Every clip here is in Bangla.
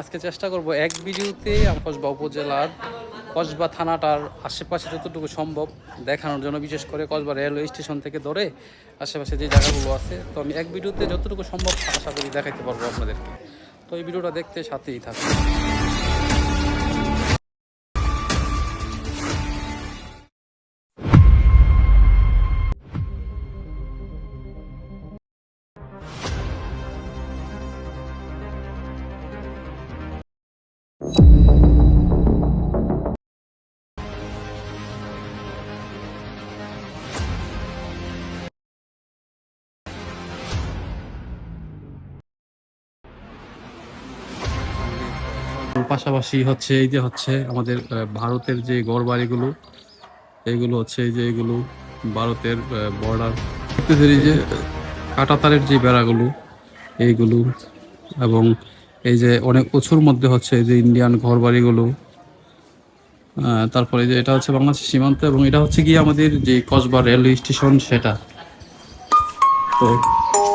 আজকে চেষ্টা করব এক ভিডিওতে কসবা উপজেলার কসবা থানাটার আশেপাশে যতটুকু সম্ভব দেখানোর জন্য, বিশেষ করে কসবা রেলওয়ে স্টেশন থেকে ধরে আশেপাশে যে জায়গাগুলো আছে। তো আমি এক ভিডিওতে যতটুকু সম্ভব আশা করি দেখাইতে পারব আপনাদেরকে। তো এই ভিডিওটা দেখতে সাথেই থাকুন। পাশাপাশি হচ্ছে এই যে হচ্ছে আমাদের ভারতের যে গড় বাড়িগুলো এইগুলো হচ্ছে এই যে এগুলো ভারতের বর্ডার এই যে, কাটাতারের যে বেড়াগুলো, এইগুলো এবং এই যে অনেক উঁচুর মধ্যে হচ্ছে এই যে ইন্ডিয়ান ঘর বাড়িগুলো তারপরে যে এটা হচ্ছে বাংলাদেশের সীমান্ত এবং এটা হচ্ছে কি আমাদের যে কসবা রেলওয়ে স্টেশন সেটা। তো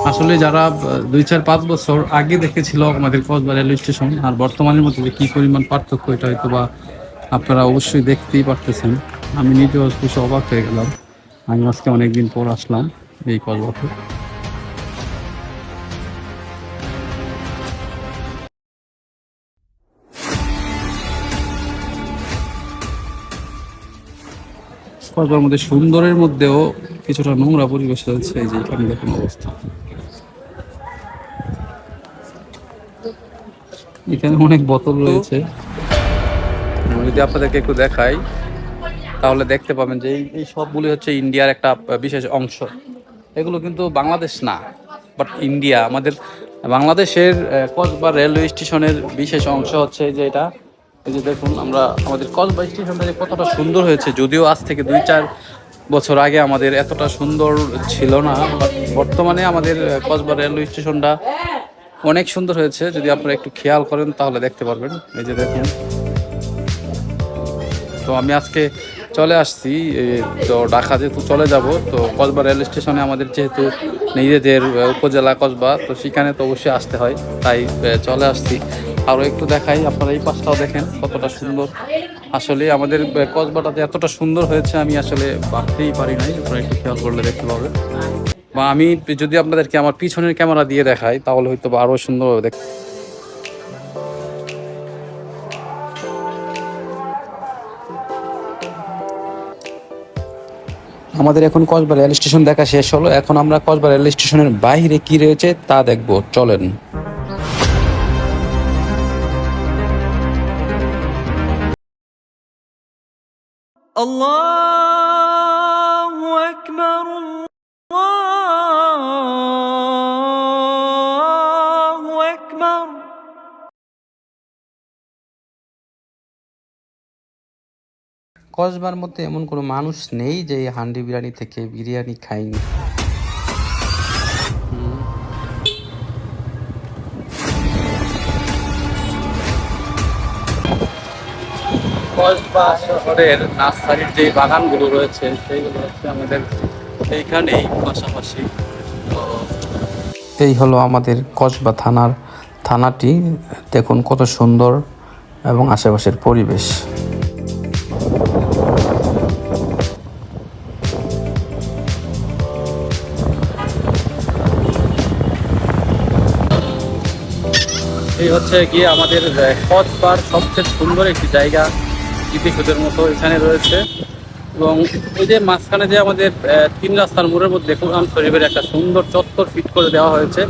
আসলে যারা দুই চার পাঁচ বছর আগে দেখেছিল আমাদের কসবা রেলওয়ে স্টেশন আর বর্তমানের মধ্যে যে কি পরিমাণ পার্থক্য এটা হয়তো বা আপনারা অবশ্যই দেখতেই পারতেছেন। আমি নিজেও কিছু অবাক হয়ে গেলাম। আমি আজকে অনেকদিন পর আসলাম এই কসবাতে। কসবার মধ্যে সুন্দরের মধ্যেও কিছুটা নোংরা পরিবেশ রয়েছে এই যে এখানে দেখুন অবস্থা। এখানে অনেক বোতল রয়েছে। যদি আপনাদেরকে একটু দেখাই, তাহলে দেখতে পাবেন যে এই- সবগুলি হচ্ছে ইন্ডিয়ার একটা বিশেষ অংশ। এগুলো কিন্তু বাংলাদেশ না বাট ইন্ডিয়া। আমাদের বাংলাদেশের কসবা রেলওয়ে স্টেশনের বিশেষ অংশ হচ্ছে যে এটা। এই যে দেখুন, আমরা আমাদের কসবা স্টেশনটা কতটা সুন্দর হয়েছে, যদিও আজ থেকে দুই চার বছর আগে আমাদের এতটা সুন্দর ছিল না বর্তমানে আমাদের কসবা রেলওয়ে স্টেশনটা অনেক সুন্দর হয়েছে। যদি আপনারা একটু খেয়াল করেন, তাহলে দেখতে পারবেন। এই যে দেখুন। তো আমি আজকে চলে আসছি তো ঢাকা যেহেতু চলে যাব, তো কসবা রেল স্টেশনে আমাদের যেহেতু নিজেদের উপজেলা কসবা তো সেখানে তো অবশ্যই আসতে হয়। তাই চলে আসছি। আরও একটু দেখাই, আপনারা এই পাশটাও দেখেন কতটা সুন্দর। আসলে আমাদের কসবাটাতে এতটা সুন্দর হয়েছে, আমি আসলে ভাবতেই পারি নাই, আপনারা একটু খেয়াল করলে দেখতে পাবেন। বা আমি যদি আপনাদেরকে আমার পিছনের ক্যামেরা দিয়ে দেখাই, তাহলে হয়তো আরও সুন্দরভাবে দেখ আমাদের এখন কসবা রেল স্টেশন দেখা শেষ হলো। এখন আমরা কসবা রেল স্টেশনের বাইরে কি রয়েছে তা দেখব। চলেন। الله أكبر الله أكبر কসবার মধ্যে এমন কোনো মানুষ নেই যে এই হান্ডি বিরিয়ানি থেকে বিরিয়ানি খায়নি কসবা শহরের নার্সারির যে বাগানগুলো রয়েছে সেইগুলো হচ্ছে আমাদের এইখানেই পাশাপাশি। এই হলো আমাদের কসবা থানার থানাটি। দেখুন কত সুন্দর এবং আশেপাশের পরিবেশ। এই হচ্ছে গিয়ে আমাদের কসবার সবচেয়ে সুন্দর একটি জায়গা। স্মৃতিসৌধের মতো এখানে রয়েছে। এবং এই যে মাঝখানে যে আমাদের তিন রাস্তার মোড়ের মধ্যে কোরআন শরীফের একটা সুন্দর চত্বর ফিট করে দেওয়া হয়েছে।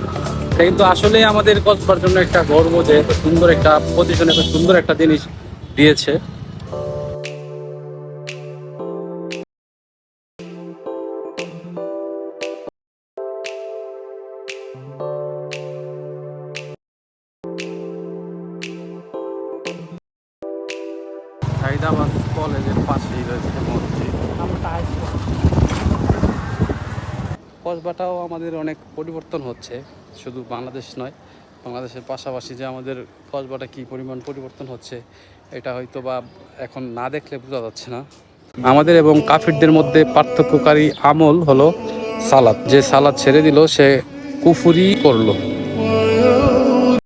এটা কিন্তু আসলে আমাদের কসবার জন্য একটা গর্ব যে সুন্দর একটা পজিশনে এত সুন্দর একটা জিনিস দিয়েছে। হায়দ্রাবাদ কলেজের পাশেই রয়েছে কসবাটাও আমাদের অনেক পরিবর্তন হচ্ছে, শুধু বাংলাদেশ নয়, বাংলাদেশের পাশাপাশি যে আমাদের কসবাটা কী পরিমাণ পরিবর্তন হচ্ছে, এটা হয়তো বা এখন না দেখলে বোঝা যাচ্ছে না। আমাদের এবং কাফিরদের মধ্যে পার্থক্যকারী আমল হলো সালাদ। যে সালাদ ছেড়ে দিল, সে কুফুরি করল।